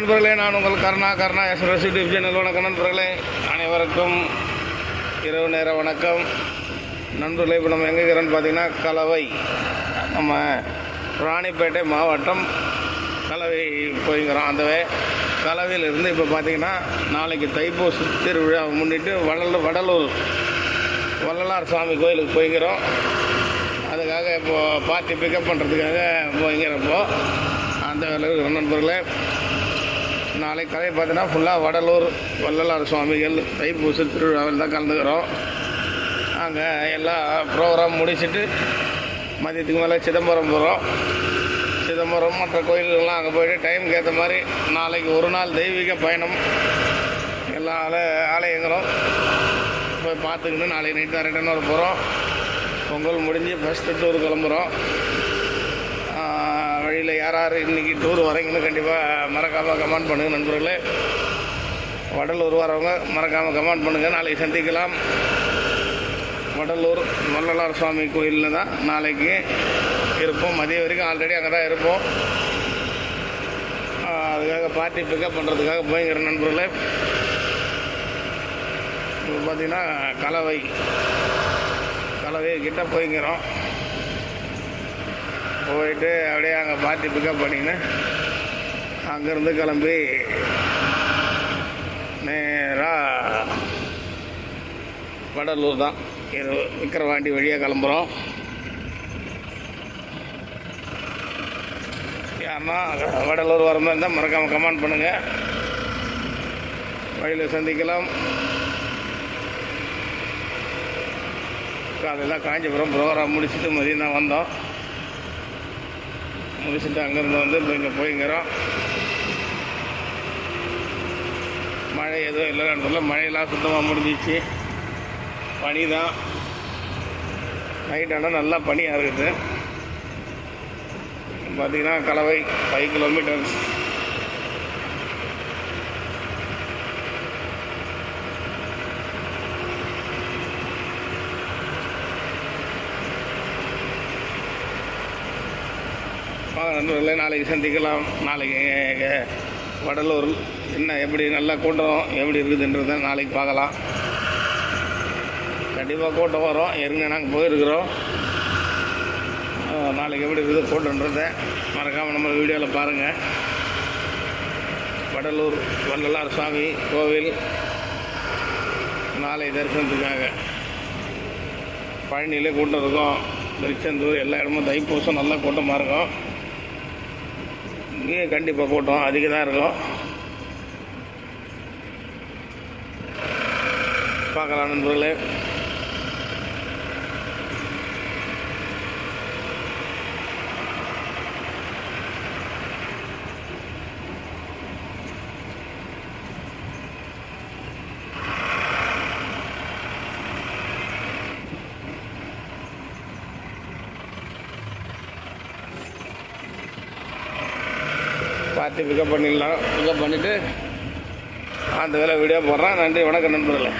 நண்பர்களே நான் உங்கள் Karuna Karuna SS YouTube channel வணக்கம் நண்பர்களே. அனைவருக்கும் இரவு நேர வணக்கம். நண்பர்களே இப்போ நம்ம எங்கே இருக்கிறோன்னு பார்த்தீங்கன்னா கலவை. நம்ம ராணிப்பேட்டை மாவட்டம் கலவை போய்கிறோம் அந்த கலவையிலிருந்து இப்போ பார்த்தீங்கன்னா நாளைக்கு தைப்பூச திருவிழா முன்னிட்டு வடலூர் வடலூர் வள்ளலார் சாமி கோயிலுக்கு போய்கிறோம் அதுக்காக இப்போது பார்ட்டி பிக்கப் பண்ணுறதுக்காக போய்கிறப்போ அந்த வேலை நண்பர்களே. நாளைக்கு கலை பார்த்தீங்கன்னா ஃபுல்லாக வடலூர் வள்ளலார் சுவாமிகள் தைப்பூச திருவிழாவில் தான் கலந்துக்கிறோம். அங்கே எல்லா ப்ரோக்ராம் முடிச்சுட்டு மதியத்துக்கு மேலே சிதம்பரம் போகிறோம் சிதம்பரம் மற்ற கோயில்கள்லாம் அங்கே போயிட்டு டைமுக்கு ஏற்ற மாதிரி நாளைக்கு ஒரு நாள் தெய்வீக பயணம். எல்லா ஆலை ஆலயங்களும் போய் பார்த்துக்கிட்டு நாளைக்கு நைட்டு தான் ரிட்டர்ன் வர போகிறோம் பொங்கல் முடிஞ்சு ஃபஸ்ட்டு டூர் கிளம்புறோம். வழியில் யார் யார் இன்றைக்கி டூர் வரீங்கன்னு கண்டிப்பாக மறக்காமல் கமெண்ட் பண்ணுங்கள் நண்பர்களே. வடலூர் வரவங்க மறக்காமல் கமெண்ட் பண்ணுங்கள் நாளைக்கு சந்திக்கலாம். வடலூர் வள்ளலார் சுவாமி கோயிலில் தான் நாளைக்கு இருப்போம். மதியம் வரைக்கும் ஆல்ரெடி அங்கே தான் இருப்போம் அதுக்காக பார்ட்டி பிக்கப் பண்ணுறதுக்காக போய்ங்கிற நண்பர்களே. இப்போ பார்த்தீங்கன்னா கலவை கலவை கிட்டே போய்கிறோம் போயிட்டு அப்படியே அங்கே பார்ட்டி பிக்கப் பண்ணிங்கன்னா அங்கேருந்து கிளம்பி நேராக வடலூர் தான். இது விக்கிரவாண்டி வழியாக கிளம்புறோம். யாருன்னா வடலூர் வர மாதிரி இருந்தால் மறக்காமல் கமெண்ட் பண்ணுங்கள் வழியில் சந்திக்கலாம். காலையில் காஞ்சிபுரம் ப்ரோக்ராம் முடிச்சுட்டு மதியம் தான் வந்தோம். முடிச்சுட்டு அங்கேருந்து வந்து இப்போ இங்கே போய்ங்கிறோம். மழை எதுவும் இல்லை இடத்துல மழையெல்லாம் சுத்தமாக முடிஞ்சிச்சு. பனி தான் நைட் ஆனால் நல்லா பனியாக இருக்குது. பார்த்தீங்கன்னா கலவை ஃபைவ் கிலோமீட்டர்ஸ் வாங்க நண்பர்களே நாளைக்கு சந்திக்கலாம். நாளைக்கு வடலூர் என்ன எப்படி நல்லா கூட்டம் எப்படி இருக்குதுன்றதை நாளைக்கு பார்க்கலாம். கண்டிப்பாக கூட்டம் வரும். ஏற்கனவே நாங்கள் போயிருக்கிறோம். நாளைக்கு எப்படி இருக்குது கூட்டன்றத மறக்காமல் நம்ம வீடியோவில் பாருங்கள் வடலூர் வள்ளலார் சாமி கோவில் நாளை தரிசனத்துக்காக. பழனியிலே கூட்டம் இருக்கும். திருச்செந்தூர் எல்லா இடமும் தைப்பூசம் நல்லா கூட்டமாக இருக்கும். இங்கேயும் கண்டிப்பாக கூட்டம் அதிகம் தான் இருக்கும். பார்க்கலாம் நண்பர்களே. பார்த்து பிக்கப் பண்ணிடலாம். பிக்கப் பண்ணிவிட்டு அந்த வேலை வீடியோ போடுறேன். நன்றி வணக்கம் நண்பர்களே.